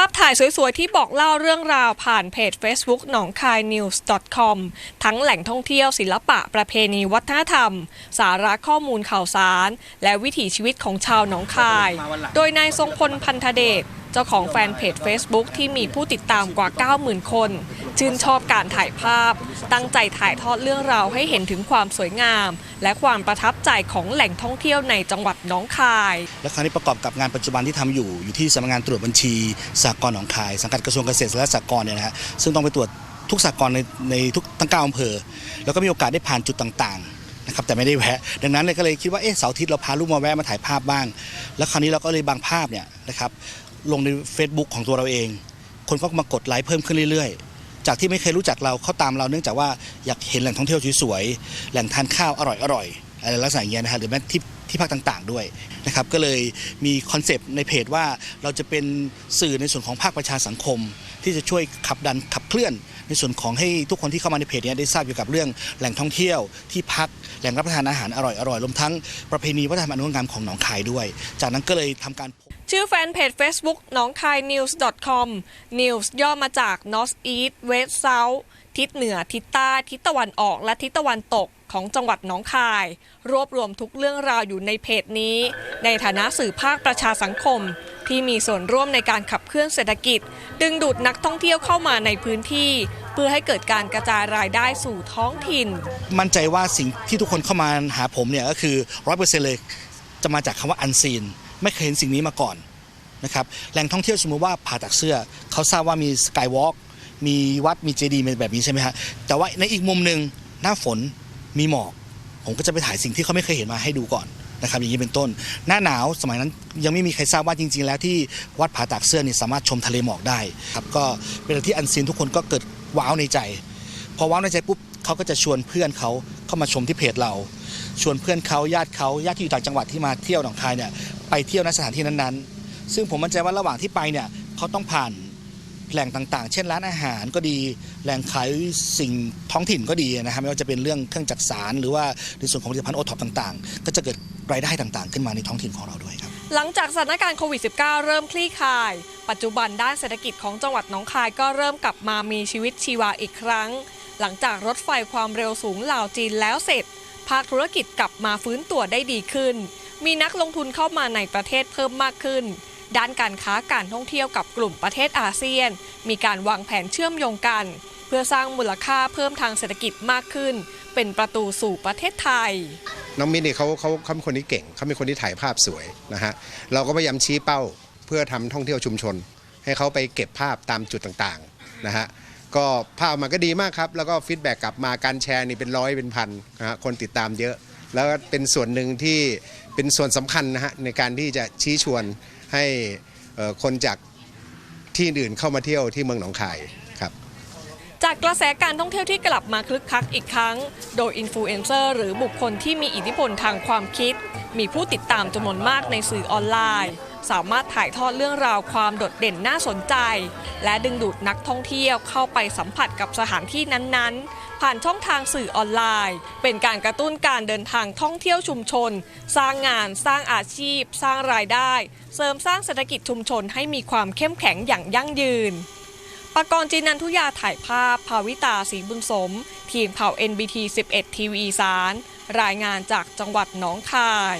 ภาพถ่ายสวยๆ ที่บอกเล่าเรื่องราวผ่านเพจ Facebook หนองคาย news com ทั้งแหล่งท่องเที่ยวศิลปะประเพณีวัฒนธรรม สาระข้อมูลข่าวสาร และวิถีชีวิตของชาวหนองคาย โดยนายทรงพลพันธเดชเจ้าของแฟนเพจ Facebook ที่มีผู้ติดตามกว่า 90,000 คน ชื่นชอบการถ่ายภาพ ตั้งใจถ่ายทอดเรื่องราวให้เห็นถึงความสวยงาม และความประทับใจของแหล่งท่องเที่ยวในจังหวัดหนองคาย และคราวนี้ประกอบกับงานปัจจุบันที่ทำอยู่อยู่ที่สำนักงานตรวจบัญชีสหกรณ์หนองคาย สังกัดกระทรวงเกษตรและสหกรณ์เนี่ยนะฮะซึ่งต้องไปตรวจทุกสหกรณ์ในในทุกทั้งเก้าอำเภอ แล้วก็มีโอกาสได้ผ่านจุดต่างๆนะครับแต่ไม่ได้แวะ ดังนั้นเลยก็เลยคิดว่าเอ๊ะเสาร์อาทิตย์เราพาลูกมาแวะมาถ่ายภาพบ้าง แล้วคราวนี้เราก็เลยบางภาพเนี่ยนะครับลงใน Facebook ของตัวเราเอง คนก็มากดไลค์เพิ่มขึ้นเรื่อยๆ จากที่ไม่เคยรู้จักเราเขาตามเราเนื่องจากว่าอยากเห็นแหล่งท่องเที่ยวสวยๆแหล่งทานข้าวอร่อยๆอะไรลักษณะอย่างเงี้ยนะฮะหรือแม้ที่ ที่ภาคต่างๆด้วยนะครับก็เลยมีคอนเซปต์ในเพจว่าเราจะเป็นสื่อในส่วนของภาคประชาสังคม ที่จะช่วยขับดันขับเคลื่อน ในส่วนของให้ทุกคนที่เข้ามาในเพจนี้ได้ทราบเกี่ยวกับเรื่องแหล่งท่องเที่ยวที่พักแหล่งรับประทานอาหารอร่อยๆรวมทั้งประเพณีวัฒนธรรมอันงดงามของหนองคายด้วย จากนั้นก็เลยทำการชื่อแฟนเพจ Facebook หนองคาย news com news ย่อมาจาก north east west south ทิศเหนือ ทิศใต้ ทิศตะวันออก และทิศตะวันตกของจังหวัดหนองคาย รวบรวมทุกเรื่องราวอยู่ในเพจนี้ ในฐานะสื่อภาคประชาสังคม ที่มีส่วนร่วมในการขับเคลื่อนเศรษฐกิจ ดึงดูดนักท่องเที่ยวเข้ามาในพื้นที่ เพื่อให้เกิดการกระจายรายได้สู่ท้องถิ่น มั่นใจว่าสิ่งที่ทุกคนเข้ามาหาผมเนี่ยก็คือร้อยเปอร์เซ็นต์เลยจะมาจากคำว่าอันซีน ไม่เคยเห็นสิ่งนี้มาก่อนนะครับแหล่งท่องเที่ยวสมมติว่าผ่าตักเสื้อเขาทราบว่ามีสกายวอล์ก มีวัดมีเจดีย์แบบนี้ใช่ไหมฮะแต่ว่าในอีกมุมหนึ่งหน้าฝนมีหมอกผมก็จะไปถ่ายสิ่งที่เขาไม่เคยเห็นมาให้ดูก่อนนะครับอย่างนี้เป็นต้น หน้าหนาวสมัยนั้นยังไม่มีใครทราบว่าจริง ๆ แล้วที่วัดผาตากเสื้อนี่สามารถชมทะเลหมอกได้ครับก็เป็นอะไรที่อันซีนทุกคนก็เกิดว้าวในใจ พอว้าวในใจปุ๊บเขาก็จะชวนเพื่อนเขาเข้ามาชมที่เพจเรา ชวนเพื่อนเขาญาติเขาญาติที่อยู่ต่างจังหวัดที่มาเที่ยวหนองคายเนี่ยไปเที่ยวณสถานที่นั้นๆ ซึ่งผมมั่นใจว่าระหว่างที่ไปเนี่ยเขาต้องผ่าน แหล่งต่างๆ เช่นร้านอาหารก็ดี แหล่งขายสิ่งท้องถิ่นก็ดีนะครับไม่ว่าจะเป็นเรื่องเครื่องจักสารหรือว่าในส่วนของผลิตภัณฑ์โอท็อปต่างๆ ก็จะเกิดรายได้ต่างๆ ขึ้นมาในท้องถิ่นของเราด้วยครับ หลังจากสถานการณ์โควิด -19 เริ่มคลี่คลาย ปัจจุบันด้านเศรษฐกิจของจังหวัดหนองคายก็เริ่มกลับมามีชีวิตชีวาอีกครั้ง หลังจากรถไฟความเร็วสูงลาวจีนแล้วเสร็จ ภาคธุรกิจกลับมาฟื้นตัวได้ดีขึ้น มีนักลงทุนเข้ามาในประเทศเพิ่มมากขึ้น ด้านการค้าการท่องเที่ยวกับกลุ่มประเทศอาเซียน มีการวางแผนเชื่อมโยงกัน เพื่อสร้างมูลค่าเพิ่มทางเศรษฐกิจมากขึ้น เป็นประตูสู่ประเทศไทย น้องมิ้นเนี่ยเขาเขาเขาเป็นคนที่เก่งเขาเป็นคนที่ถ่ายภาพสวยนะฮะเราก็พยายามชี้เป้าเพื่อทำท่องเที่ยวชุมชน ให้เขาไปเก็บภาพตามจุดต่างๆนะฮะก็ภาพมันก็ดีมากครับ แล้วก็ฟีดแบ็กกลับมาการแชร์นี่เป็นร้อยเป็นพันนะฮะคนติดตามเยอะ แล้วเป็นส่วนหนึ่งที่เป็นส่วนสำคัญนะฮะในการที่จะชี้ชวน ให้คนจากที่อื่นเข้ามาเที่ยวที่เมืองหนองคายครับจากกระแสการท่องเที่ยวที่กลับมาคลึกคักอีกครั้ง โดยอินฟลูเอนเซอร์หรือบุคคลที่มีอิทธิพลทางความคิด มีผู้ติดตามจำนวนมากในสื่อออนไลน์ สามารถถ่ายทอดเรื่องราวความโดดเด่นน่าสนใจ และดึงดูดนักท่องเที่ยวเข้าไปสัมผัสกับสถานที่นั้นๆ ผ่านช่องทางสื่อออนไลน์ เป็นการกระตุ้นการเดินทางท่องเที่ยวชุมชน สร้างงาน สร้างอาชีพ สร้างรายได้ เสริมสร้างเศรษฐกิจชุมชนให้มีความเข้มแข็งอย่างยั่งยืนปกรณ์จินันทุยาถ่ายภาพ ภาวิตาศรีบุญสม ทีมข่าว NBT 11 ทีวีอีสาร รายงานจากจังหวัดหนองคาย